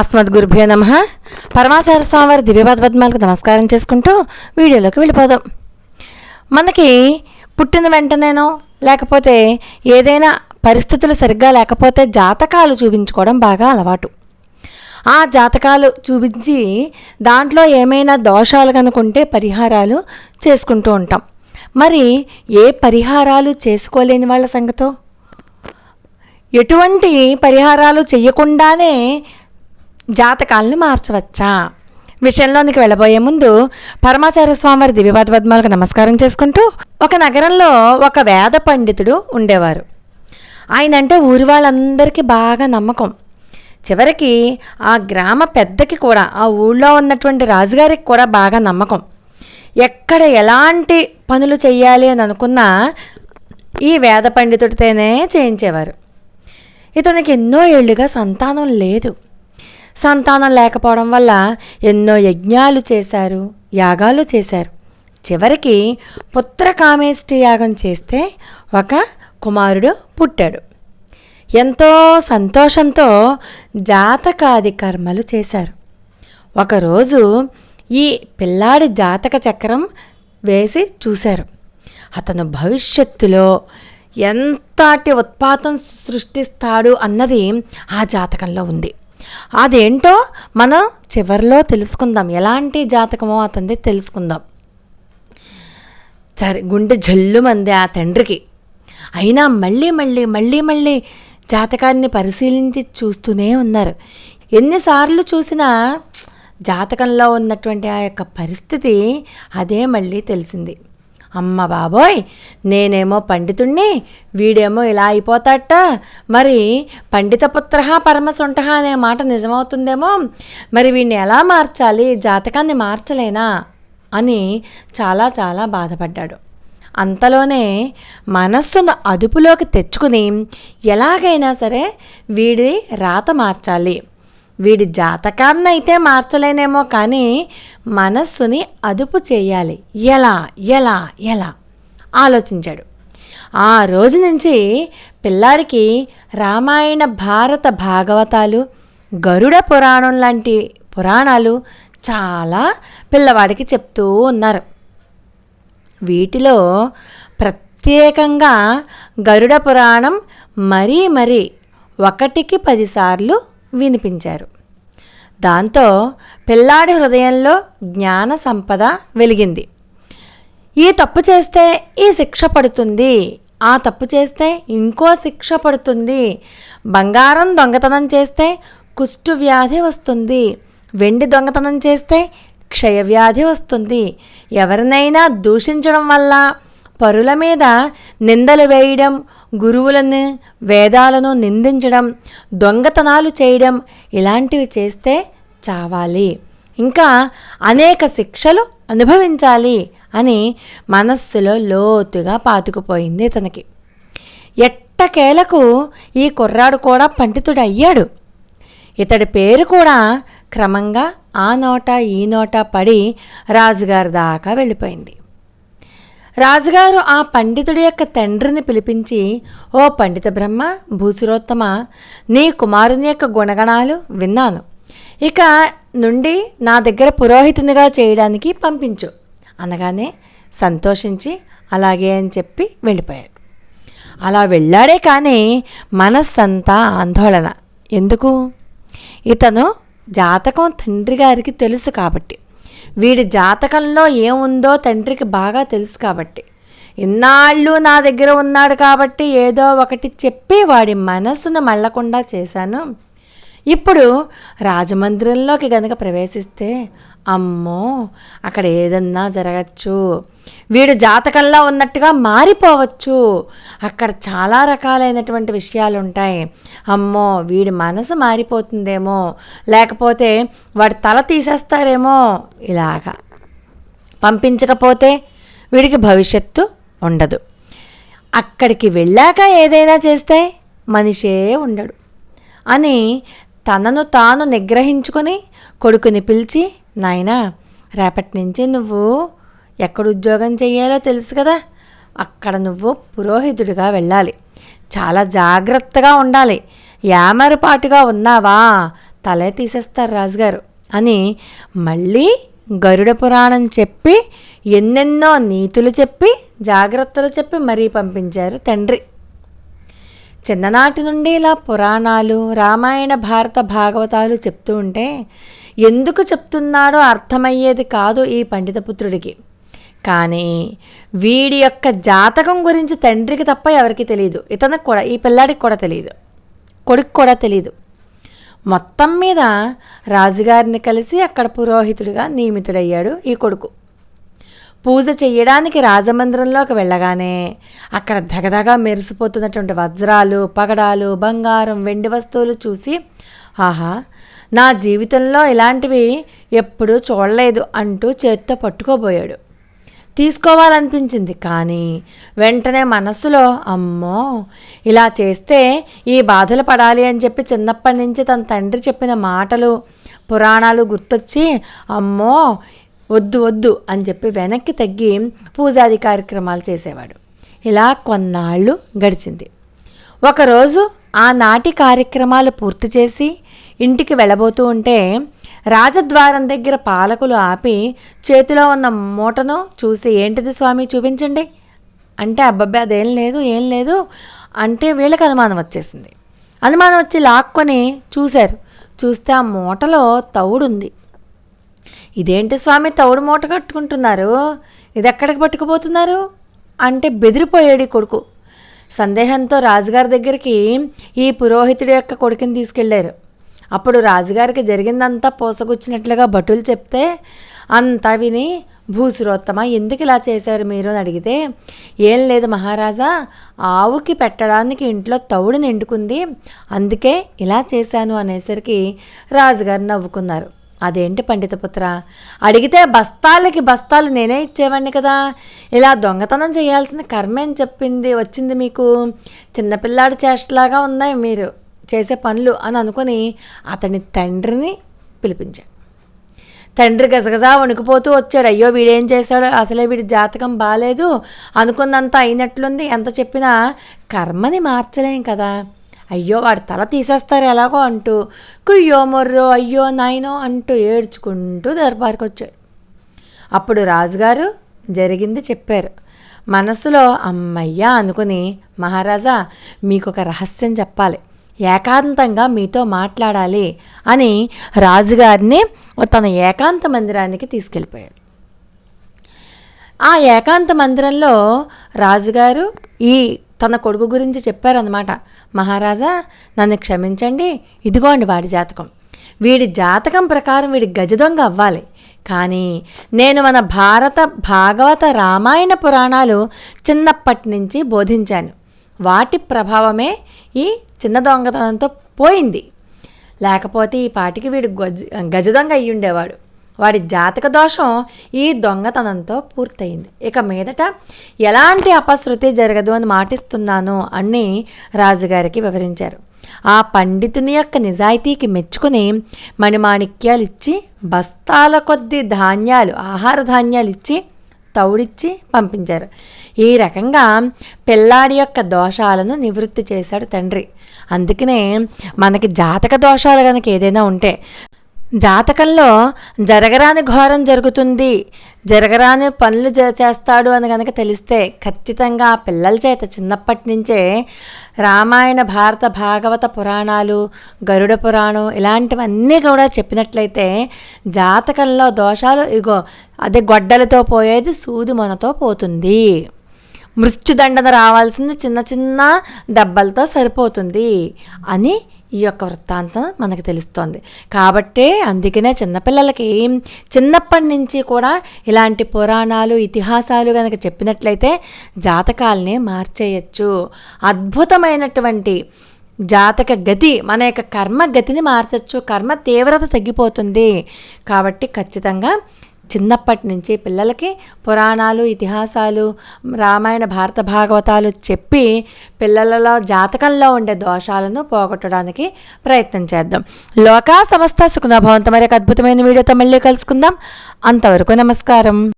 అస్మద్ గురుభ్యో నమ. పరమాచార స్వామివారి దివ్యపాద పద్మాలకు నమస్కారం చేసుకుంటూ వీడియోలోకి వెళ్ళిపోదాం. మనకి పుట్టిన వెంటనేనో లేకపోతే ఏదైనా పరిస్థితులు సరిగ్గా లేకపోతే జాతకాలు చూపించుకోవడం బాగా అలవాటు. ఆ జాతకాలు చూపించి దాంట్లో ఏమైనా దోషాలు కనుకుంటే పరిహారాలు చేసుకుంటూ ఉంటాం. మరి ఏ పరిహారాలు చేసుకోలేని వాళ్ళ సంగతో? ఎటువంటి పరిహారాలు చేయకుండానే జాతకాలను మార్చవచ్చా? విషయంలోనికి వెళ్ళబోయే ముందు పరమాచార్య స్వామివారి దివ్యపాద పద్మాలకు నమస్కారం చేసుకుంటూ ఒక నగరంలో ఒక వేద పండితుడు ఉండేవారు. ఆయన అంటే ఊరి వాళ్ళందరికీ బాగా నమ్మకం. చివరికి ఆ గ్రామ పెద్దకి కూడా ఆ ఊళ్ళో ఉన్నటువంటి రాజుగారికి కూడా బాగా నమ్మకం. ఎక్కడ ఎలాంటి పనులు చేయాలి అని అనుకున్నా ఈ వేద పండితుడితోనే చేయించేవారు. ఇతనికి ఎన్నో ఏళ్ళుగా సంతానం లేదు. సంతానం లేకపోవడం వల్ల ఎన్నో యజ్ఞాలు చేశారు యాగాలు చేశారు. చివరికి పుత్రకామేష్టి యాగం చేస్తే ఒక కుమారుడు పుట్టాడు. ఎంతో సంతోషంతో జాతకాది కర్మలు చేశారు. ఒకరోజు ఈ పిల్లాడి జాతక చక్రం వేసి చూశారు. అతను భవిష్యత్తులో ఎంతటి ఉత్పాతం సృష్టిస్తాడు అన్నది ఆ జాతకంలో ఉంది. అదేంటో మనం చివరిలో తెలుసుకుందాం. ఎలాంటి జాతకమో అతనిది తెలుసుకుందాం. సరే గుండె జల్లుమంది ఆ తండ్రికి. అయినా మళ్ళీ మళ్ళీ మళ్ళీ మళ్ళీ జాతకాన్ని పరిశీలించి చూస్తూనే ఉన్నారు. ఎన్నిసార్లు చూసినా జాతకంలో ఉన్నటువంటి ఆ యొక్క పరిస్థితి అదే మళ్ళీ తెలిసింది. అమ్మ బాబోయ్ నేనేమో పండితుణ్ణి వీడేమో ఇలా అయిపోతాట. మరి పండిత పుత్ర పరమసుంట అనే మాట నిజమవుతుందేమో? మరి వీడిని ఎలా మార్చాలి? జాతకాన్ని మార్చలేనా? అని చాలా చాలా బాధపడ్డాడు. అంతలోనే మనస్సును అదుపులోకి తెచ్చుకుని ఎలాగైనా సరే వీడి రాత మార్చాలి. వీడి జాతకాన్ని అయితే మార్చలేనేమో కానీ మనస్సుని అదుపు చేయాలి. ఎలా ఎలా ఎలా? ఆలోచించాడు. ఆ రోజు నుంచి పిల్లాడికి రామాయణ భారత భాగవతాలు గరుడ పురాణం లాంటి పురాణాలు చాలా పిల్లవాడికి చెప్తూ ఉన్నారు. వీటిలో ప్రత్యేకంగా గరుడ పురాణం మరీ మరీ ఒకటికి పదిసార్లు వినిపించారు. దాంతో పిల్లాడి హృదయంలో జ్ఞాన సంపద వెలిగింది. ఈ తప్పు చేస్తే ఈ శిక్ష పడుతుంది ఆ తప్పు చేస్తే ఇంకో శిక్ష పడుతుంది బంగారం దొంగతనం చేస్తే కుష్టు వ్యాధి వస్తుంది వెండి దొంగతనం చేస్తే క్షయవ్యాధి వస్తుంది. ఎవరినైనా దూషించడం వల్ల పరుల మీద నిందలు వేయడం గురువులను వేదాలను నిందించడం దొంగతనాలు చేయడం ఇలాంటివి చేస్తే చావాలి. ఇంకా అనేక శిక్షలు అనుభవించాలి అని మనస్సులో లోతుగా పాతుకుపోయింది ఇతనికి ఎట్టకేలకు ఈ కుర్రాడు కూడా పండితుడు అయ్యాడు ఇతడి పేరు కూడా క్రమంగా ఆ నోట ఈ నోట పడి రాజుగారి దాకా వెళ్ళిపోయింది. రాజుగారు ఆ పండితుడి యొక్క తండ్రిని పిలిపించి ఓ పండిత బ్రహ్మ భూసురోత్తమ నీ కుమారుని యొక్క గుణగణాలు విన్నాను. ఇక నుండి నా దగ్గర పురోహితునిగా చేయడానికి పంపించు. అనగానే సంతోషించి అలాగే అని చెప్పి వెళ్ళిపోయాడు. అలా వెళ్ళాడే కానీ మనస్సంతా ఆందోళన. ఎందుకు? ఇతను జాతకం తండ్రి గారికి తెలుసు కాబట్టి. వీడి జాతకంలో ఏముందో తండ్రికి బాగా తెలుసు కాబట్టి. ఇన్నాళ్ళు నా దగ్గర ఉన్నాడు కాబట్టి ఏదో ఒకటి చెప్పి వాడి మనసును మళ్ళకుండా చేశాను. ఇప్పుడు రాజమందిరంలోకి గనక ప్రవేశిస్తే అమ్మో అక్కడ ఏదన్నా జరగచ్చు. వీడు జాతకంలో ఉన్నట్టుగా మారిపోవచ్చు. అక్కడ చాలా రకాలైనటువంటి విషయాలు ఉంటాయి అమ్మో వీడి మనసు మారిపోతుందేమో. లేకపోతే వాడి తల తీసేస్తారేమో. ఇలాగా. పంపించకపోతే వీడికి భవిష్యత్తు ఉండదు. అక్కడికి వెళ్ళాక ఏదైనా చేస్తే మనిషే ఉండడు. అని తనను తాను నిగ్రహించుకొని కొడుకుని పిలిచి నాయనా రేపటి నుంచి నువ్వు ఎక్కడ ఉద్యోగం చెయ్యాలో తెలుసు కదా అక్కడ నువ్వు పురోహితుడిగా వెళ్ళాలి. చాలా జాగ్రత్తగా ఉండాలి. యామరపాటుగా ఉన్నావా? తలే తీసేస్తారు రాజుగారు అని మళ్ళీ గరుడ పురాణం చెప్పి ఎన్నెన్నో నీతులు చెప్పి జాగ్రత్తలు చెప్పి మరీ పంపించారు తండ్రి. చిన్ననాటి నుండి ఇలా పురాణాలు రామాయణ భారత భాగవతాలు చెప్తూ ఉంటే ఎందుకు చెప్తున్నాడో అర్థమయ్యేది కాదు ఈ పండితపుత్రుడికి కానీ వీడి యొక్క జాతకం గురించి తండ్రికి తప్ప ఎవరికి తెలియదు ఇతనికి కూడా ఈ పిల్లాడికి కూడా తెలియదు కొడుకు కూడా తెలియదు మొత్తం మీద రాజుగారిని కలిసి అక్కడ పురోహితుడిగా నియమితుడయ్యాడు ఈ కొడుకు. పూజ చేయడానికి రాజమందిరంలోకి వెళ్ళగానే అక్కడ దగదగా మెరిసిపోతున్నటువంటి వజ్రాలు పగడాలు బంగారం వెండి వస్తువులు చూసి ఆహా నా జీవితంలో ఇలాంటివి ఎప్పుడూ చూడలేదు అంటూ చేత్తో పట్టుకోబోయాడు. తీసుకోవాలనిపించింది కానీ వెంటనే మనసులో అమ్మో ఇలా చేస్తే ఈ బాధలు పడాలి అని చెప్పి చిన్నప్పటి నుంచి తన తండ్రి చెప్పిన మాటలు పురాణాలు గుర్తొచ్చి అమ్మో వద్దు వద్దు అని చెప్పి వెనక్కి తగ్గి పూజాది కార్యక్రమాలు చేసేవాడు. ఇలా కొన్నాళ్ళు గడిచింది. ఒకరోజు ఆ నాటి కార్యక్రమాలు పూర్తి చేసి ఇంటికి వెళ్ళబోతూ ఉంటే రాజద్వారం దగ్గర పాలకులు ఆపి చేతిలో ఉన్న మూటను చూసి ఏంటిది స్వామి చూపించండి? అంటే అబ్బబ్బే అదేం లేదు ఏం లేదు అంటే వీళ్ళకి అనుమానం వచ్చేసింది. అనుమానం వచ్చి లాక్కొని చూశారు. చూస్తే ఆ మూటలో తౌడుంది. ఇదేంటి స్వామి తౌడు మూట కట్టుకుంటున్నారు? ఇది ఎక్కడికి పట్టుకుపోతున్నారు? అంటే బెదిరిపోయాడు ఈ కొడుకు. సందేహంతో రాజుగారి దగ్గరికి ఈ పురోహితుడి యొక్క కొడుకుని తీసుకెళ్ళారు. అప్పుడు రాజుగారికి జరిగిందంతా పోసగుచ్చినట్లుగా భటులు చెప్తే అంతా విని భూసురోత్తమ ఎందుకు ఇలా చేశారు మీరు? అని అడిగితే ఏం లేదు మహారాజా ఆవుకి పెట్టడానికి ఇంట్లో తవుడు నిండుకుంది అందుకే ఇలా చేశాను అనేసరికి రాజుగారు నవ్వుకున్నారు. అదేంటి పండితపుత్ర? అడిగితే బస్తాలకి బస్తాలు నేనే ఇచ్చేవాడిని కదా. ఇలా దొంగతనం చేయాల్సిన కర్మేం చెప్పింది వచ్చింది మీకు? చిన్నపిల్లాడు చేష్టలాగా ఉన్నాయి మీరు చేసే పనులు అని అనుకుని అతని తండ్రిని పిలిపించాడు తండ్రి గజగజా వణుకుపోతూ వచ్చాడు. అయ్యో వీడేం చేశాడు? అసలే వీడి జాతకం బాగాలేదు అనుకున్నంత అయినట్లుంది. ఎంత చెప్పినా కర్మని మార్చలేం కదా. అయ్యో వాడి తల తీసేస్తారు ఎలాగో అంటూ కుయ్యో మొర్రో అయ్యో నాయనో అంటూ ఏడ్చుకుంటూ దర్బార్కి వచ్చాడు అప్పుడు రాజుగారు జరిగింది చెప్పారు. మనసులో అమ్మయ్యా అనుకుని మహారాజా మీకు ఒక రహస్యం చెప్పాలి. ఏకాంతంగా మీతో మాట్లాడాలి అని రాజుగారిని తన ఏకాంత మందిరానికి తీసుకెళ్ళిపోయాడు. ఆ ఏకాంత మందిరంలో రాజుగారు ఈ తన కొడుకు గురించి చెప్పారనమాట మహారాజా నన్ను క్షమించండి. ఇదిగోండి వాడి జాతకం. వీడి జాతకం ప్రకారం వీడి గజదొంగ అవ్వాలి. కానీ నేను మన భారత భాగవత రామాయణ పురాణాలు చిన్నప్పటి నుంచి బోధించాను. వాటి ప్రభావమే ఈ చిన్న దొంగతనంతో పోయింది. లేకపోతే ఈ పాటికి వీడు గజ గజదొంగ అయ్యుండేవాడు. వాడి జాతక దోషం ఈ దొంగతనంతో పూర్తయింది. ఇక మీదట ఎలాంటి అపశృతి జరగదు అని మాటిస్తున్నాను అని రాజుగారికి వివరించారు. ఆ పండితుని యొక్క నిజాయితీకి మెచ్చుకుని మణిమాణిక్యాలు ఇచ్చి బస్తాల కొద్ది ధాన్యాలు ఆహార ధాన్యాలు ఇచ్చి తౌడిచ్చి పంపించారు. ఈ రకంగా పిల్లాడి యొక్క దోషాలను నివృత్తి చేశాడు తండ్రి. అందుకనే మనకి జాతక దోషాలు కనుక ఏదైనా ఉంటే జాతకంలో జరగరాని ఘోరం జరుగుతుంది. జరగరాని పనులు చేస్తాడు అని కనుక తెలిస్తే ఖచ్చితంగా ఆ పిల్లల చేత చిన్నప్పటి నుంచే రామాయణ భారత భాగవత పురాణాలు గరుడ పురాణం ఇలాంటివన్నీ కూడా చెప్పినట్లయితే జాతకంలో దోషాలు ఇగో అదే గొడ్డలతో పోయేది సూది మొనతో పోతుంది. మృత్యుదండన రావాల్సింది చిన్న చిన్న దెబ్బలతో సరిపోతుంది అని ఈ యొక్క వృత్తాంతం మనకు తెలుస్తోంది. కాబట్టే అందుకనే చిన్నపిల్లలకి చిన్నప్పటి నుంచి కూడా ఇలాంటి పురాణాలు ఇతిహాసాలు కనుక చెప్పినట్లయితే జాతకాల్ని మార్చేయచ్చు. అద్భుతమైనటువంటి జాతక గతి మన యొక్క కర్మ గతిని మార్చచ్చు. కర్మ తీవ్రత తగ్గిపోతుంది. కాబట్టి ఖచ్చితంగా చిన్నప్పటి నుంచి పిల్లలకి పురాణాలు ఇతిహాసాలు రామాయణ భారత భాగవతాలు చెప్పి పిల్లలలో జాతకంలో ఉండే దోషాలను పోగొట్టడానికి ప్రయత్నం చేద్దాం. లోకా సమస్త సుఖనభవంతో మరి అద్భుతమైన వీడియోతో మళ్ళీ కలుసుకుందాం. అంతవరకు నమస్కారం.